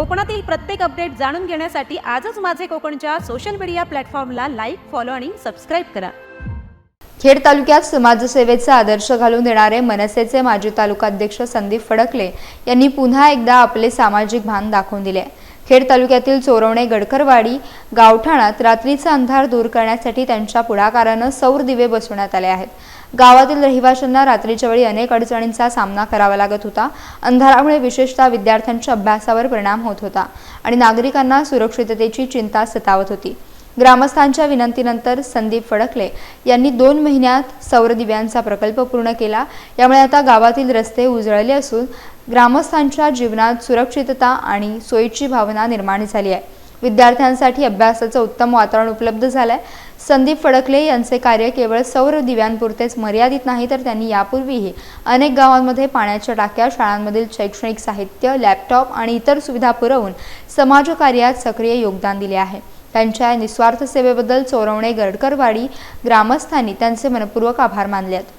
कोकणातील प्रत्येक अपडेट जाणून घेण्यासाठी आजच माझे कोकणच्या सोशल मीडिया प्लॅटफॉर्मला लाईक फॉलो आणि सबस्क्राईब करा. खेड तालुक्यात समाजसेवेचा आदर्श घालून देणारे मनसेचे माजी तालुकाध्यक्ष संदीप फडकले यांनी पुन्हा एकदा आपले सामाजिक भान दाखवून दिले. खेड तालुक्यातील चोरवणे गडकरवाडी गावठाणात रात्रीचा अंधार दूर करण्यासाठी त्यांच्या पुढाकारानं सौर दिवे बसवण्यात आले आहेत. गावातील रहिवाशांना रात्रीच्या वेळी अनेक अडचणींचा सामना करावा लागत होता. अंधारामुळे विशेषतः विद्यार्थ्यांच्या अभ्यासावर परिणाम होत होता आणि नागरिकांना सुरक्षिततेची चिंता सतावत होती. ग्रामस्थांच्या विनंतीनंतर संदीप फडकले यांनी दोन महिन्यात सौर दिव्यांचा प्रकल्प पूर्ण केला. यामुळे आता गावातील रस्ते उजळले असून ग्रामस्थांच्या जीवनात सुरक्षितता आणि सोयीची भावना निर्माण झाली आहे. विद्यार्थ्यांसाठी अभ्यासाचं उत्तम वातावरण उपलब्ध झालं आहे संदीप फडकले यांचे कार्य केवळ सौर दिव्यांपुरतेच मर्यादित नाही तर त्यांनी यापूर्वीही अनेक गावांमध्ये पाण्याच्या टाक्या शाळांमधील शैक्षणिक साहित्य लॅपटॉप आणि इतर सुविधा पुरवून समाजकार्यात सक्रिय योगदान दिले आहे. त्यांच्या या निस्वार्थ सेवेबद्दल चोरवणे गडकरवाडी ग्रामस्थांनी त्यांचे मनपूर्वक आभार मानले आहेत